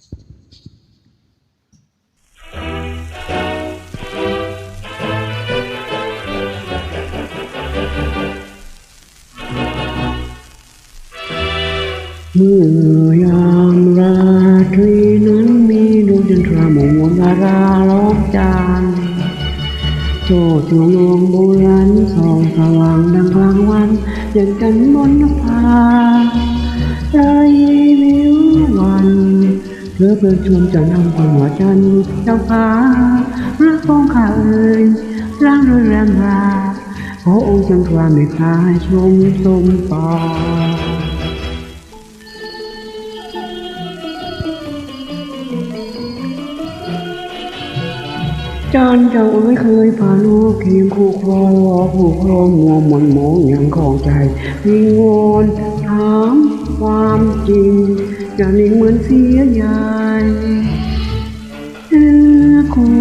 เมื่อยามราตรีนั้นมีดวงจันทราหมุนวนดาราลอมจานโจทย์ดวงดวงโบราณส่องสว่างดังกลางวันอย่างกันบนนภาใจวิววัน เพื่อเพื่อชมจันำความหัวจันเจ้าฟ้ารักของข้าเอ่ยร่างเรือแรมราขอองค์จันทราเมตตาให้ชมสมปอจานเจ้าไม่เคยผ่านโลกเคียงคู่ครองผู้ครองมัวหมนมองอย่างของใจวิงวอนถามความจริง อย่านิ่งเหมือนเสียใหญ่เออคู่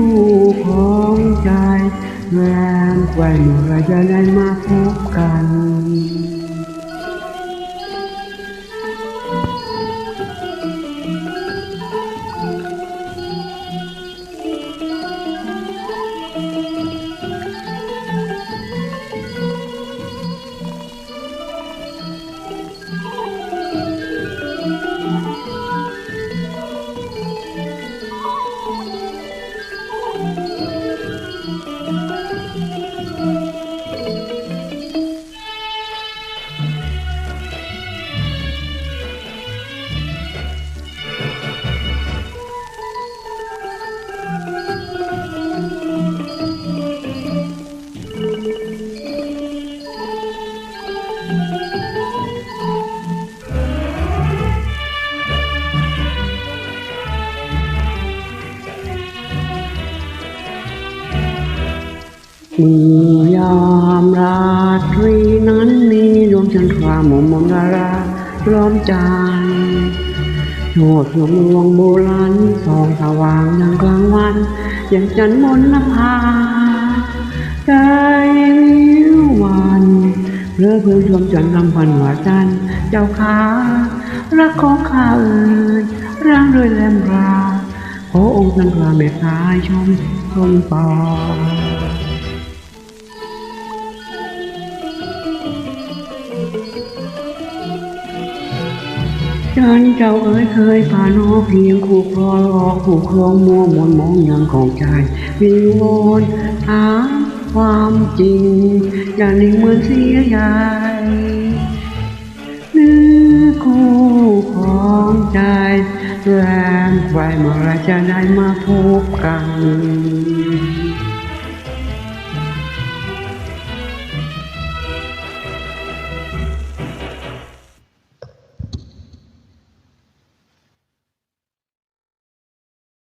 ของใจแรงไกวเมื่อไรจะได้มาพบกัน เมื่อยามราตรีนั้นมีดวงจันทราหมุนมนดาราล้อมใจโชดดวงดวงโบราณสองสว่างดังกลางวัน อย่างจันทร์บนนภาใจวิววันเพลิดเพลินชมจันทร์ลำพันหัวจันทร์เจ้าขารักของข้าเอ่ยร่างเลยแลมราขอองค์จันทราเมตตาชมชมปอ ฉันเจ้าเอ๋ยเคยผ่านหอเพียงคู่ครองรอคู่ครองมัวมนมองอย่างของใจวิงวอนหาความจริง อย่านิ่งเหมือนเสียใหญ่เนื้อคู่ของใจแรงไว้เมื่อไรจะได้มาพบกัน